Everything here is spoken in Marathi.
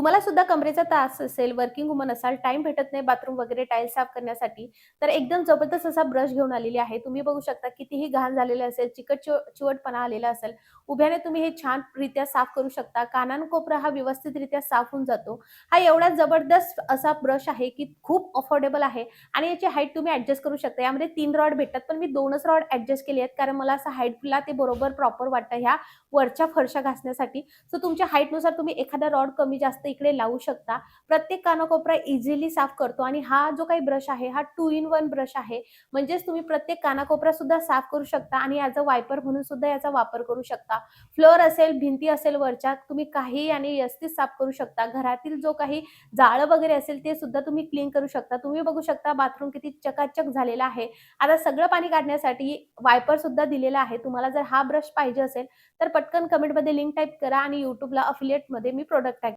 तुम्हाला सुद्धा कमरेचा त्रास असेल, वर्किंग वुमन असाल, टाइम भेटत नाही बाथरूम वगैरे टाईल साफ करण्यासाठी, तर एकदम जबरदस्त असा ब्रश घेऊन आलेली आहे. तुम्ही बघू शकता कितीही घाण झालेलं असेल, चिकट चिवटपणा आलेला असेल, उभ्याने तुम्ही हे छान रित्या साफ करू शकता. कानाकोपरा हा व्यवस्थितरित्या साफ होऊन जातो. हा एवढा जबरदस्त असा ब्रश आहे, की खूप अफोर्डेबल आहे आणि याची हाईट तुम्ही ऍडजस्ट करू शकता. यामध्ये तीन रॉड भेटतात, पण मी दोनच रॉड ऍडजस्ट केले आहेत, कारण मला असं हाईटला ते बरोबर प्रॉपर वाटतं ह्या वरच्या फरशा घासण्यासाठी. सो तुमच्या हाईटनुसार तुम्ही एखादा रॉड कमी जास्त इकडे लावू शकता. प्रत्येक कानाकोपरा इझिली साफ करतो आणि हा जो काही ब्रश आहे, हा टू इन वन ब्रश आहे. म्हणजेच तुम्ही प्रत्येक कानाकोपरा सुद्धा साफ करू शकता आणि ॲज अ वायपर म्हणून सुद्धा याचा वापर करू शकता. फ्लोअर असेल, भिंती असेल वरच्या, तुम्ही काही आणि व्यवस्थित साफ करू शकता. घरातील जो काही जाळं वगैरे असेल, ते सुद्धा तुम्ही क्लीन करू शकता. तुम्ही बघू शकता बाथरूम किती चकाचक झालेला आहे. आता सगळं पाणी काढण्यासाठी वायपर सुद्धा दिलेला आहे. तुम्हाला जर हा ब्रश पाहिजे असेल, तर पटकन कमेंटमध्ये लिंक टाइप करा आणि युट्यूबला अफिलिएटमध्ये मी प्रॉडक्ट टाईप